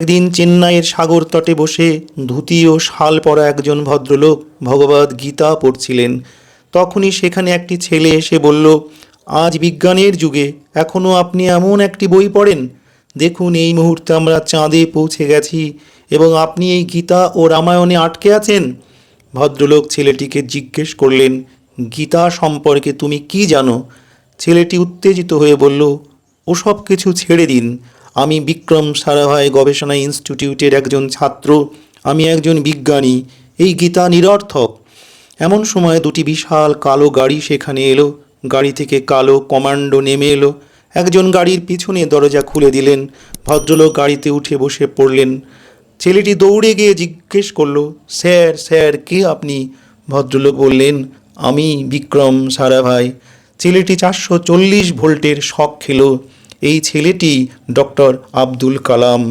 একদিন চেন্নাইয়ের সাগর তটে বসে ধুতি ও শাল পরা একজন ভদ্রলোক ভগবদ গীতা পড়ছিলেন। তখনই সেখানে একটি ছেলে এসে বলল, আজ বিজ্ঞানের যুগে এখনও আপনি এমন একটি বই পড়েন? দেখুন, এই মুহূর্তে আমরা চাঁদে পৌঁছে গেছি এবং আপনি এই গীতা ও রামায়ণে আটকে আছেন। ভদ্রলোক ছেলেটিকে জিজ্ঞেস করলেন, গীতা সম্পর্কে তুমি কি জানো? ছেলেটি উত্তেজিত হয়ে বলল, ওসব কিছু ছেড়ে দিন। আমি বিক্রম সারাভাই গবেষণা ইনস্টিটিউটের একজন ছাত্র, আমি একজন বিজ্ঞানী, এই গীতা নিরর্থক। এমন সময় দুটি বিশাল কালো গাড়ি সেখানে এলো, গাড়ি থেকে কালো কমান্ডো নেমে এলো। একজন গাড়ির পিছনে দরজা খুলে দিলেন, ভদ্রলোক গাড়িতে উঠে বসে পড়লেন। ছেলেটি দৌড়ে গিয়ে জিজ্ঞেস করল, স্যার স্যার, কে আপনি? ভদ্রলোক বললেন, আমি বিক্রম সারাভাই। ছেলেটি চারশো চল্লিশ ভোল্টের শখ খেলো। এই ছেলেটি ডক্টর আব্দুল কালাম।